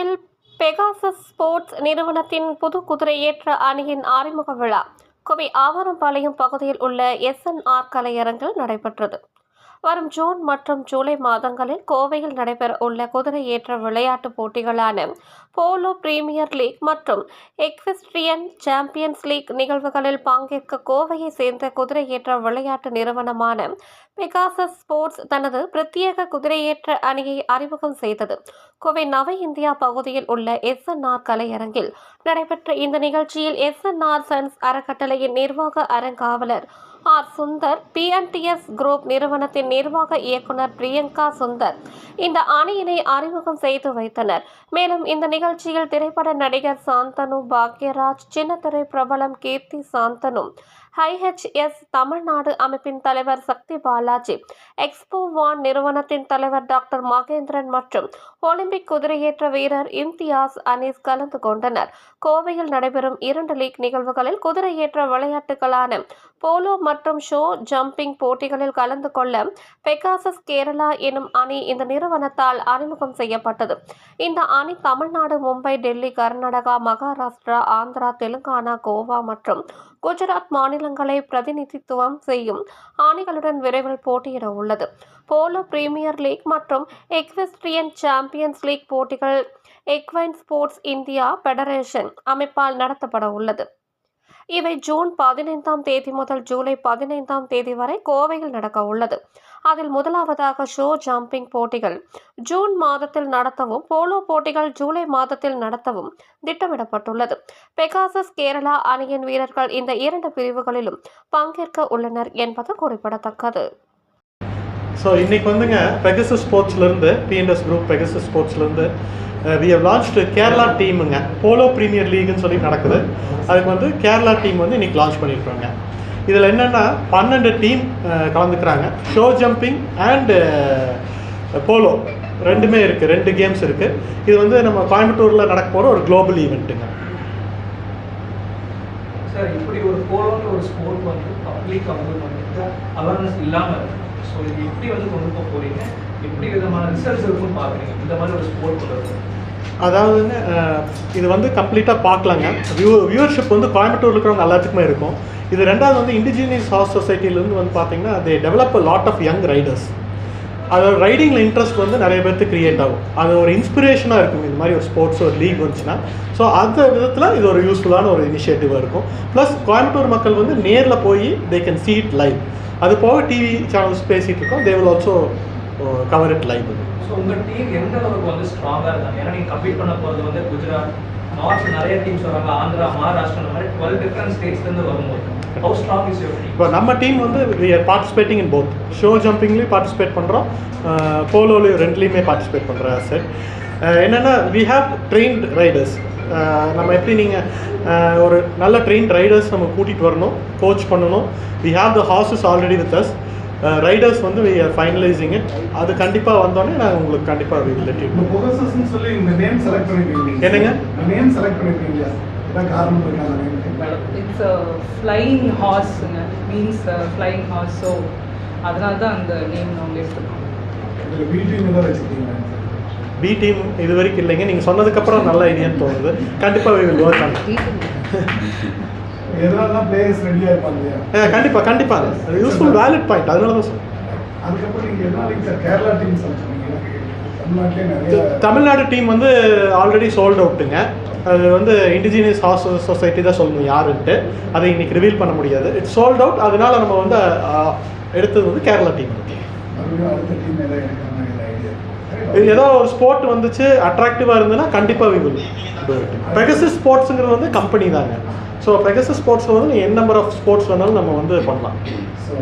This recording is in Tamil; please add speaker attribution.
Speaker 1: கோவையில் பெகாசஸ் ஸ்போர்ட்ஸ் நிறுவனத்தின் புது குதிரையேற்ற அணியின் ஆறிமுக விழா. கோவை ஆவரம்பாளையம் பகுதியில் உள்ள எஸ்என்ஆர் கலையரங்கில் நடைபெற்றது. வரும் ஜூன் மற்றும் ஜூலை மாதங்களில் கோவையில் நடைபெற உள்ள குதிரையேற்ற விளையாட்டுப் போட்டிகளான போலோ பிரீமியர் லீக் மற்றும் எக்விஸ்ட்ரியன் சாம்பியன்ஸ் லீக் நிகழ்வுகளில் பங்கேற்க கோவையை சேர்ந்த குதிரையேற்ற விளையாட்டு நிறுவனமான பெகாசஸ் ஸ்போர்ட்ஸ் தனது பிரத்யேக குதிரையேற்ற அணியை அறிமுகம் செய்தது. கோவை நவ இந்தியா பகுதியில் உள்ள எஸ்என்ஆர் கலையரங்கில் நடைபெற்ற இந்த நிகழ்ச்சியில் எஸ்என்ஆர் சன்ஸ் அறக்கட்டளையின் நிர்வாக அறங்காவலர் ஆர். சுந்தர் பிஎன்டிஎஸ் குரூப் நிறுவனத்தின் நிர்வாக இயக்குனர் பிரியங்கா சுந்தர். இந்த அணியினை அறிமுகம் செய்து வைத்தனர். மேலும் இந்த நிகழ்ச்சியில் திரைப்பட நடிகர் சாந்தனு பாக்யராஜ் சின்னத்திரை பிரபலம் கீர்த்தி சாந்தனு ஐஹெச்எஸ் தமிழ்நாடு அமைப்பின் தலைவர் சக்தி பாலாஜி எக்ஸ்போ வான் நிறுவனத்தின் தலைவர் டாக்டர் மகேந்திரன் மற்றும் ஒலிம்பிக் குதிரையேற்ற வீரர் இம்தியாஸ் அனீஸ் கலந்து கொண்டனர். கோவையில் நடைபெறும் இரண்டு லீக் நிகழ்வுகளில் குதிரையேற்ற விளையாட்டுகளான போலோ மற்றும் ஷோ ஜம்பிங் போட்டிகளில் கலந்து கொள்ள பெகாசஸ் கேரளா எனும் அணி இந்த நிறுவனத்தால் அறிமுகம் செய்யப்பட்டது. இந்த அணி தமிழ்நாடு மும்பை டெல்லி கர்நாடகா மகாராஷ்டிரா ஆந்திரா தெலுங்கானா கோவா மற்றும் குஜராத் மாநிலங்களை பிரதிநிதித்துவம் செய்யும் அணிகளுடன் விரைவில் போட்டியிட உள்ளது. போலோ பிரீமியர் லீக் மற்றும் எக்வெஸ்ட்ரியன் சாம்பியன்ஸ் லீக் போட்டிகள் எக்வைன் ஸ்போர்ட்ஸ் இந்தியா ஃபெடரேஷன் அமைப்பால் நடத்தப்பட உள்ளது. இவை ஜூன் பதினைந்தாம் தேதி முதல் ஜூலை பதினைந்தாம் தேதி வரை கோவையில் நடக்க உள்ளது. அதில் முதலாவதாக ஷோ ஜம்பிங் போட்டிகள். ஜூன் மாதத்தில் நடத்தவும் போலோ போட்டிகள் ஜூலை மாதத்தில் நடத்தவும் திட்டமிடப்பட்டுள்ளது. பெகாசஸ் கேரளா அணியின் வீரர்கள் இந்த இரண்டு பிரிவுகளிலும் பங்கேற்க உள்ளனர் என்பது குறிப்பிடத்தக்கது.
Speaker 2: ஸோ இன்றைக்கி வந்துங்க பெகசஸ் ஸ்போர்ட்ஸ்லேருந்து பிஎன்எஸ் குரூப் பெகசஸ் ஸ்போர்ட்ஸ்லேருந்து வி ஹவ் லான்ச்டு கேரளா டீமுங்க போலோ ப்ரீமியர் லீக்னு சொல்லி நடக்குது. அதுக்கு வந்து கேரளா டீம் வந்து இன்றைக்கி லான்ச் பண்ணியிருக்காங்க. இதில் என்னென்னா பன்னெண்டு டீம் கலந்துக்கிறாங்க. ஷோ ஜம்பிங் அண்டு போலோ ரெண்டுமே இருக்குது ரெண்டு கேம்ஸ் இருக்குது இது வந்து நம்ம கோயம்புத்தூரில் நடக்க போகிற ஒரு குளோபல் ஈவெண்ட்டுங்க
Speaker 3: சார் இப்படி ஒரு போலோன்னு ஒரு ஸ்போர்ட் வந்து பப்ளிக் வந்து அவேர்னஸ் இல்லாமல் ஸோ இது எப்படி வந்து கொண்டு போக போறீங்க? எப்படி விதமான ரிசல்ட்ஸ் இருக்குன்னு பார்க்குறீங்க? இந்த மாதிரி ஒரு ஸ்போர்ட் கொண்டு
Speaker 2: அதாவதுங்க இது வந்து கம்ப்ளீட்டாக பார்க்கலாங்க. வியூ வியூவர்ஷிப் வந்து கோயம்புத்தூர் இருக்கிறவங்க எல்லாத்துக்குமே இருக்கும். இது ரெண்டாவது வந்து இண்டிஜினியஸ் ஹார்ஸ் சொசைட்டிலேருந்து வந்து பார்த்தீங்கன்னா they develop a lot of young riders அதோட ரைடிங்கில் இன்ட்ரெஸ்ட் வந்து நிறைய பேருக்கு கிரியேட் ஆகும். அது ஒரு இன்ஸ்பிரேஷனாக இருக்கும். இது மாதிரி ஒரு ஸ்போர்ட்ஸ் ஒரு லீக் வந்துச்சுன்னா. ஸோ அந்த விதத்தில் இது ஒரு யூஸ்ஃபுல்லான ஒரு இனிஷியேட்டிவாக இருக்கும். ப்ளஸ் கோயம்புத்தூர் மக்கள் வந்து நேரில் போய் they can see it live அது போக டிவி சேனல்ஸ் பேசிகிட்டு இருக்கோம். They will also cover it live
Speaker 3: so உங்கள் டீம் எந்த அளவுக்கு வந்து ஸ்ட்ராங்காக இருந்தாங்க? ஏன்னா நீங்கள் கம்ப்ளீட் பண்ண போகிறது வந்து குஜராத் நார்த் நிறைய டீம்ஸ் வராங்க. ஆந்திரா மகாராஷ்டிரா அந்த மாதிரி டுவெல் டிஃப்ரெண்ட் ஸ்டேட்ஸ்லேருந்து வரும்போது. How strong is your team
Speaker 2: இப்போ நம்ம டீம் வந்து பார்ட்டிசிபேட்டிங் இன் போத் ஷோ ஜம்பிங்லேயும் பார்ட்டிசிபேட் பண்ணுறோம் போலோலையும் ரெண்டுலேயுமே பார்ட்டிசிபேட் பண்ணுற சார் என்னென்னா வி ஹாவ் ட்ரெயின்ட் ரைடர்ஸ் நம்ம எப்படி நீங்கள் ஒரு நல்ல ட்ரெயின் ரைடர்ஸ் நம்ம கூட்டிகிட்டு வரணும் கோச் பண்ணணும். We have the horses already with us riders வந்து வி ஆர் ஃபைனலைசிங் இட் அது கண்டிப்பாக வந்தோடனே நான் உங்களுக்கு கண்டிப்பாக வி லெட்
Speaker 4: இந்த புகசஸ்ன்னு சொல்லி இந்த நேம் செலக்ட் பண்ணிருக்கீங்க
Speaker 2: என்னங்க?
Speaker 4: நேம் செலக்ட் பண்ணிருக்கீங்க காரணம்
Speaker 5: இட்ஸ் அ ஃப்ளையிங் ஹார்ஸுங்க மீன்ஸ் ஃப்ளையிங் ஹார்ஸ் ஸோ அதனால தான் அந்த நேம் நாங்கள் எடுத்துருக்கோம்
Speaker 2: பி டீம் இது வரைக்கும் இல்லைங்க. நீங்கள் சொன்னதுக்கப்புறம் நல்ல ஐடியான்னு தோணுது. கண்டிப்பாக வி வில் ஒர்க் ஆன்
Speaker 4: எதனால பிளேயர்ஸ் ரெடியாக இருப்பாங்க இல்லையா
Speaker 2: கண்டிப்பாக கண்டிப்பாக அது யூஸ்ஃபுல் வேலிட் பாயிண்ட் அதனால தான் சொல்றேன்.
Speaker 4: அதுக்கப்புறம் நீங்கள் எதனால சார் கேரளா டீம் நிறைய
Speaker 2: தமிழ்நாடு டீம் வந்து ஆல்ரெடி சோல்ட் அவுட்டுங்க அது வந்து இண்டிஜினியஸ் ஹார்ஸ் சொசைட்டி தான் சொல்லணும் யாருன்ட்டு. அதை இன்னைக்கு ரிவீல் பண்ண முடியாது. இட்ஸ் சோல்ட் அவுட் அதனால நம்ம வந்து எடுத்தது வந்து கேரளா டீம்
Speaker 4: அடுத்த டீம் எதாவது எடுக்கிற மாதிரி ஐடியா
Speaker 2: இது ஏதோ ஒரு ஸ்போர்ட் வந்துச்சு அட்ராக்டிவாக இருந்ததுன்னா கண்டிப்பாக வி வில் பெகசஸ் ஸ்போர்ட்ஸுங்கிறது வந்து கம்பெனி தாங்க. ஸோ பெகசஸ் ஸ்போர்ட்ஸில் வந்து என் நம்பர் ஆஃப் ஸ்போர்ட்ஸ் வேணாலும் நம்ம வந்து பண்ணலாம்.
Speaker 4: ஸோ